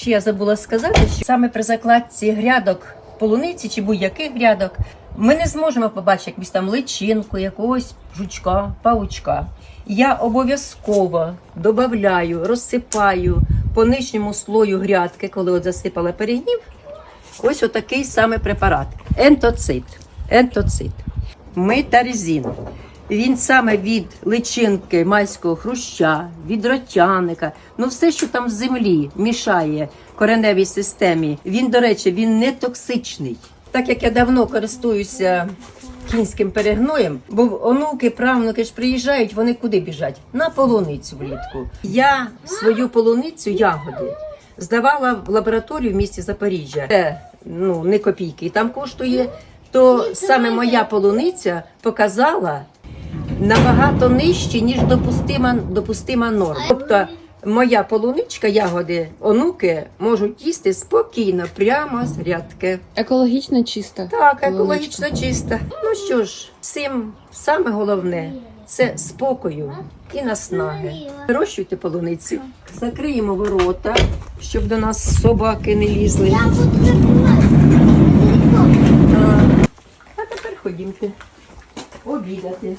Ще я забула сказати, що саме при закладці грядок полуниці чи будь-яких грядок ми не зможемо побачити якусь там личинку, якогось жучка, паучка. Я обов'язково додаю, розсипаю по нижньому слою грядки, коли от засипала перегнів, ось отакий саме препарат. Ентоцит. Ентоцит. Метарезин. Він саме від личинки майського хруща, від ротяника, ну все, що там в землі мішає кореневій системі. Він, до речі, він не токсичний. Так як я давно користуюся кінським перегноєм, бо онуки, правнуки ж приїжджають, вони куди біжать? На полуницю влітку. Я свою полуницю ягоди здавала в лабораторію в місті Запоріжжя. Це ну не копійки там коштує. То саме моя полуниця показала набагато нижче, ніж допустима, допустима норма. Тобто моя полуничка, ягоди, онуки можуть їсти спокійно, прямо з грядки. Екологічно чиста. Так, екологічно чиста. Ну що ж, всім саме головне це спокою і наснаги. Вирощуйте полуницю, закриємо ворота, щоб до нас собаки не лізли. А тепер ходімте обідати.